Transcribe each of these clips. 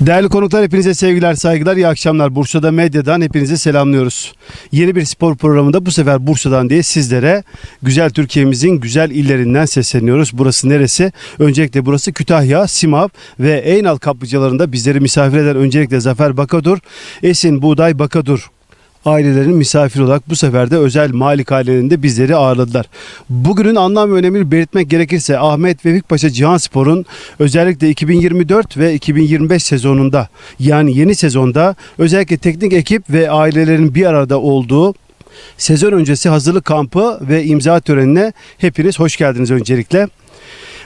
Değerli konuklar hepinize sevgiler saygılar iyi akşamlar Bursa'da medyadan hepinizi selamlıyoruz. Yeni bir spor programında bu sefer Bursa'dan diye sizlere güzel Türkiye'mizin güzel illerinden sesleniyoruz. Burası neresi? Öncelikle burası Kütahya, Simav ve Eynal kaplıcalarında bizleri misafir eden öncelikle Zafer Bakadur, Esin Buğday Bakadur ailelerinin misafir olarak bu sefer de özel malikanelerinde bizleri ağırladılar. Bugünün anlam ve önemini belirtmek gerekirse Ahmet Vefik Paşa Cihan Spor'un özellikle 2024 ve 2025 sezonunda yani yeni sezonda özellikle teknik ekip ve ailelerin bir arada olduğu sezon öncesi hazırlık kampı ve imza törenine hepiniz hoş geldiniz öncelikle.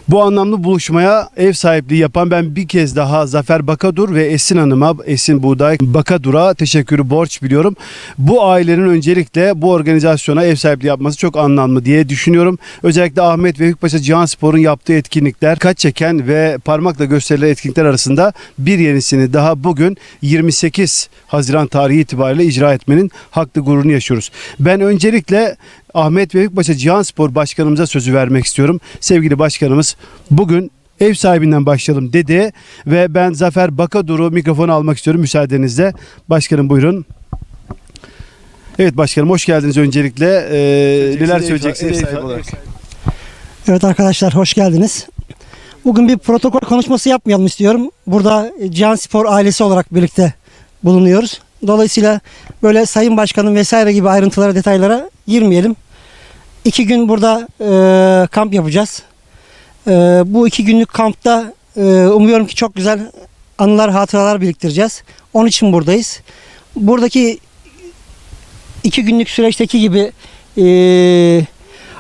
Bu anlamlı buluşmaya ev sahipliği yapan ben bir kez daha Zafer Bakadur ve Esin Hanım'a, Esin Buğday Bakadur'a teşekkürü borç biliyorum. Bu ailenin öncelikle bu organizasyona ev sahipliği yapması çok anlamlı diye düşünüyorum. Özellikle Ahmet ve Hükpaşa Cihan Spor'un yaptığı etkinlikler, kaç çeken ve parmakla gösterilen etkinlikler arasında bir yenisini daha bugün 28 Haziran tarihi itibariyle icra etmenin haklı gururunu yaşıyoruz. Ben öncelikle Ahmet Büyükbaş'a Cihan Spor Başkanımıza sözü vermek istiyorum. Sevgili başkanımız bugün ev sahibinden başlayalım dedi ve ben Zafer Bakadur'u mikrofonu almak istiyorum müsaadenizle. Başkanım buyurun. Evet başkanım hoş geldiniz öncelikle. Ee, neler söyleyeceksiniz ev sahibi olarak? Evet arkadaşlar hoş geldiniz. Bugün bir protokol konuşması yapmayalım istiyorum. Burada Cihan Spor ailesi olarak birlikte bulunuyoruz. Dolayısıyla böyle sayın başkanın vesaire gibi ayrıntılara detaylara girmeyelim. İki gün burada e, kamp yapacağız. E, bu iki günlük kampta e, umuyorum ki çok güzel anılar hatıralar biriktireceğiz. Onun için buradayız. Buradaki iki günlük süreçteki gibi e,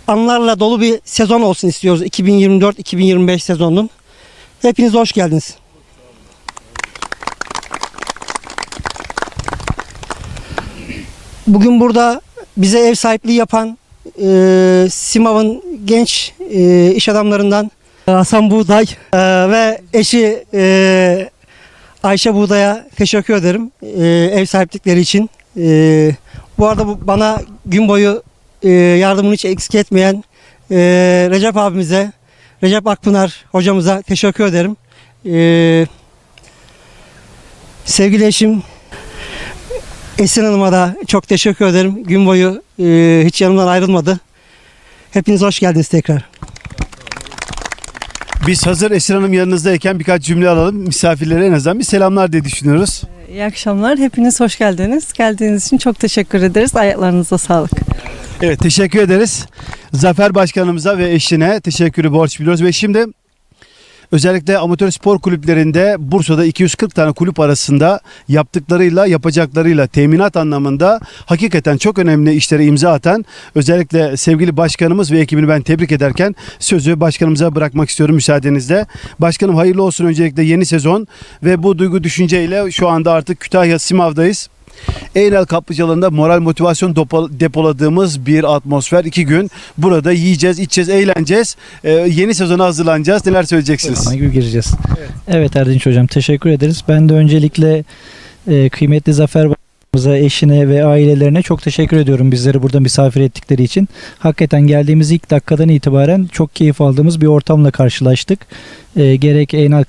anılarla dolu bir sezon olsun istiyoruz 2024-2025 sezonunun. Hepiniz hoş geldiniz. Bugün burada bize ev sahipliği yapan e, Simav'ın genç e, iş adamlarından Hasan Buğday e, ve eşi e, Ayşe Buğday'a teşekkür ederim e, ev sahiplikleri için. E, bu arada bu bana gün boyu e, yardımını hiç eksik etmeyen e, Recep abimize, Recep Akpınar hocamıza teşekkür ederim. E, sevgili eşim Esin Hanım'a da çok teşekkür ederim. Gün boyu e, hiç yanımdan ayrılmadı. Hepiniz hoş geldiniz tekrar. Biz hazır Esin Hanım yanınızdayken birkaç cümle alalım. Misafirlere en azından bir selamlar diye düşünüyoruz. İyi akşamlar. Hepiniz hoş geldiniz. Geldiğiniz için çok teşekkür ederiz. Ayaklarınıza sağlık. Evet teşekkür ederiz. Zafer Başkanımıza ve eşine teşekkürü borç biliyoruz ve şimdi özellikle amatör spor kulüplerinde Bursa'da 240 tane kulüp arasında yaptıklarıyla yapacaklarıyla teminat anlamında hakikaten çok önemli işlere imza atan özellikle sevgili başkanımız ve ekibini ben tebrik ederken sözü başkanımıza bırakmak istiyorum müsaadenizle. Başkanım hayırlı olsun öncelikle yeni sezon ve bu duygu düşünceyle şu anda artık Kütahya Simav'dayız. Eynel kaplıcalarında moral motivasyon depo- depoladığımız bir atmosfer. iki gün burada yiyeceğiz, içeceğiz, eğleneceğiz. Ee, yeni sezona hazırlanacağız. Neler söyleyeceksiniz? Sana gibi gireceğiz. Evet. Erdinç Hocam teşekkür ederiz. Ben de öncelikle e, kıymetli Zafer Başkanımıza, eşine ve ailelerine çok teşekkür ediyorum bizleri burada misafir ettikleri için. Hakikaten geldiğimiz ilk dakikadan itibaren çok keyif aldığımız bir ortamla karşılaştık. E, gerek Eynal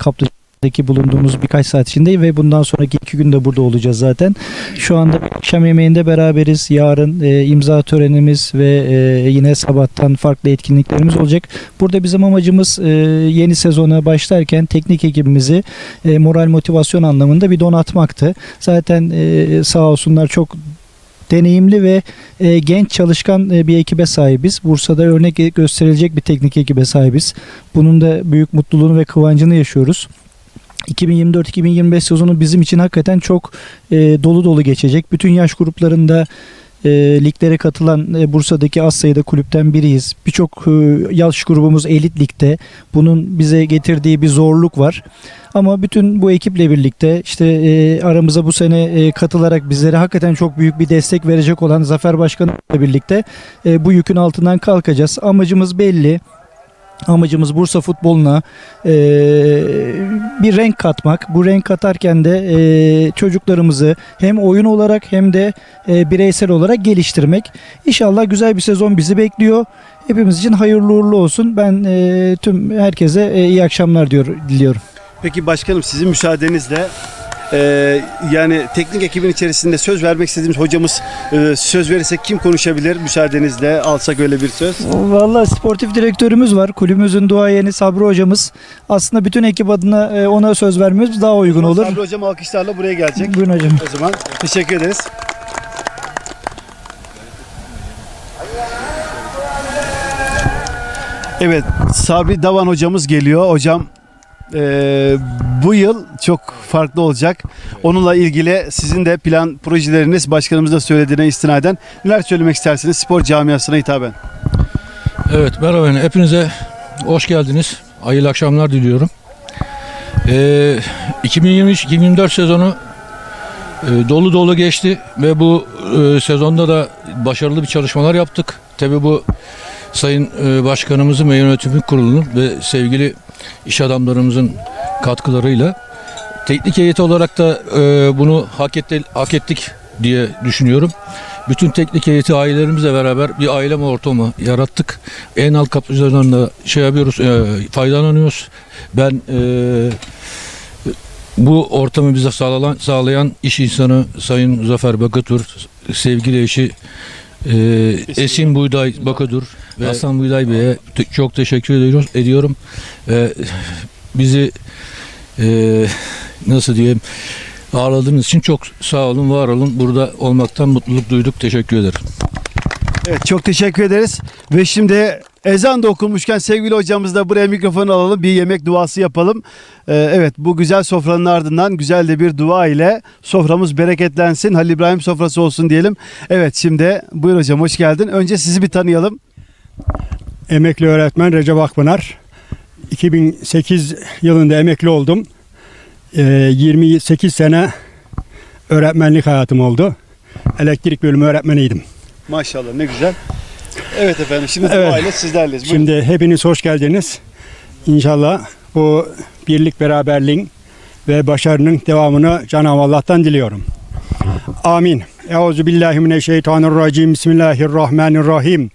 Kaplıca'daki bulunduğumuz birkaç saat içinde ve bundan sonraki iki günde burada olacağız zaten. Şu anda akşam yemeğinde beraberiz. Yarın e, imza törenimiz ve e, yine sabahtan farklı etkinliklerimiz olacak. Burada bizim amacımız e, yeni sezona başlarken teknik ekibimizi e, moral motivasyon anlamında bir donatmaktı. Zaten e, sağ olsunlar çok deneyimli ve e, genç çalışkan e, bir ekibe sahibiz. Bursa'da örnek gösterilecek bir teknik ekibe sahibiz. Bunun da büyük mutluluğunu ve kıvancını yaşıyoruz. 2024-2025 sezonu bizim için hakikaten çok e, dolu dolu geçecek. Bütün yaş gruplarında e, liglere katılan e, Bursa'daki az sayıda kulüpten biriyiz. Birçok e, yaş grubumuz elit ligde. Bunun bize getirdiği bir zorluk var. Ama bütün bu ekiple birlikte işte e, aramıza bu sene e, katılarak bizlere hakikaten çok büyük bir destek verecek olan Zafer Başkanımla birlikte e, bu yükün altından kalkacağız. Amacımız belli. Amacımız Bursa futboluna e, bir renk katmak. Bu renk katarken de e, çocuklarımızı hem oyun olarak hem de e, bireysel olarak geliştirmek. İnşallah güzel bir sezon bizi bekliyor. Hepimiz için hayırlı uğurlu olsun. Ben e, tüm herkese e, iyi akşamlar diyor diliyorum. Peki başkanım sizin müsaadenizle e, yani teknik ekibin içerisinde söz vermek istediğimiz hocamız e, söz verirse kim konuşabilir müsaadenizle alsak öyle bir söz. Vallahi sportif direktörümüz var. Kulübümüzün duayeni Sabri hocamız. Aslında bütün ekip adına e, ona söz vermemiz daha uygun olur. Sabri hocam alkışlarla buraya gelecek. Buyurun hocam. O zaman teşekkür ederiz. Evet, Sabri Davan hocamız geliyor. Hocam eee, bu yıl çok farklı olacak. Onunla ilgili sizin de plan projeleriniz başkanımız da söylediğine istinaden neler söylemek istersiniz spor camiasına hitaben? Evet merhaba hepinize hoş geldiniz. Hayırlı akşamlar diliyorum. Ee, 2023-2024 sezonu e, dolu dolu geçti ve bu e, sezonda da başarılı bir çalışmalar yaptık. Tabi bu Sayın e, Başkanımızın ve yönetim kurulunun ve sevgili iş adamlarımızın katkılarıyla teknik heyeti olarak da e, bunu hak, etti, hak ettik diye düşünüyorum. Bütün teknik heyeti ailelerimizle beraber bir aile ortamı yarattık. En alt kapılarından da şey yapıyoruz, e, faydalanıyoruz. Ben e, bu ortamı bize sağlayan, sağlayan iş insanı Sayın Zafer Bakatur, sevgili eşi e, Esin Buğday Bakadur ve Hasan Buğday Bey'e çok teşekkür ediyoruz, ediyorum. E, bizi e, nasıl diyeyim ağırladığınız için çok sağ olun, var olun. Burada olmaktan mutluluk duyduk. Teşekkür ederim. Evet çok teşekkür ederiz. Ve şimdi ezan da okunmuşken sevgili hocamız da buraya mikrofonu alalım. Bir yemek duası yapalım. Ee, evet bu güzel sofranın ardından güzel de bir dua ile soframız bereketlensin. Halil İbrahim sofrası olsun diyelim. Evet şimdi buyur hocam hoş geldin. Önce sizi bir tanıyalım. Emekli öğretmen Recep Akpınar. 2008 yılında emekli oldum. Ee, 28 sene öğretmenlik hayatım oldu. Elektrik bölümü öğretmeniydim. Maşallah ne güzel. Evet efendim şimdi Evet. dua ile sizlerleyiz. Buyurun. Şimdi hepiniz hoş geldiniz. İnşallah bu birlik beraberliğin ve başarının devamını Cenab-ı Allah'tan diliyorum. Amin. Euzu billahi mineşşeytanirracim. Bismillahirrahmanirrahim.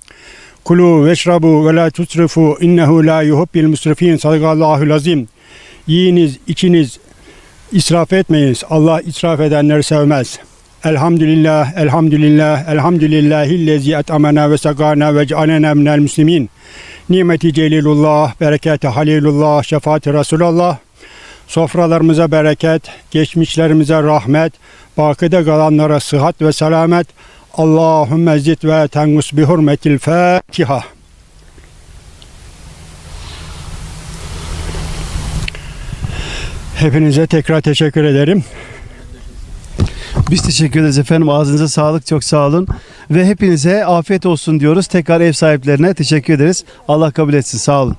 Kulu veşrabu ve la tusrifu innehu la yuhibbil musrifin. Sadakallahul azim. Yiyiniz, içiniz, israf etmeyiniz. Allah israf edenleri sevmez. Elhamdülillah, elhamdülillah, elhamdülillahillezi et'amena ve sagana ve cealena minel muslimin. Nimeti celilullah, bereketi halilullah, şefaati Resulullah. Sofralarımıza bereket, geçmişlerimize rahmet, bakıda kalanlara sıhhat ve selamet. Allahümme zid ve tengus bi hurmetil Fatiha. Hepinize tekrar teşekkür ederim. Biz teşekkür ederiz efendim. Ağzınıza sağlık. Çok sağ olun. Ve hepinize afiyet olsun diyoruz. Tekrar ev sahiplerine teşekkür ederiz. Allah kabul etsin. Sağ olun.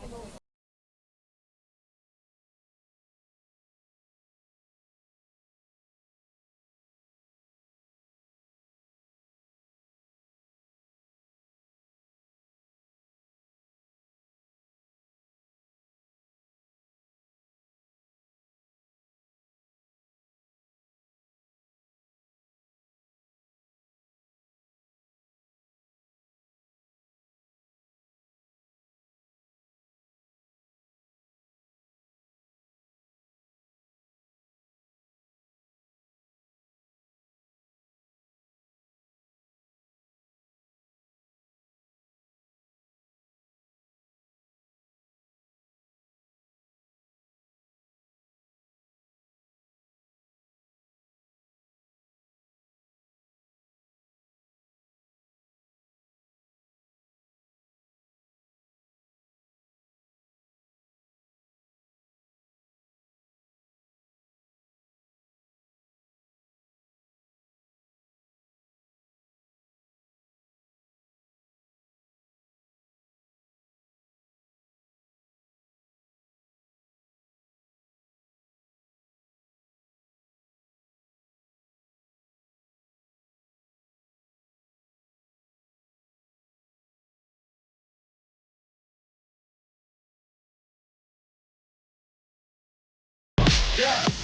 Thank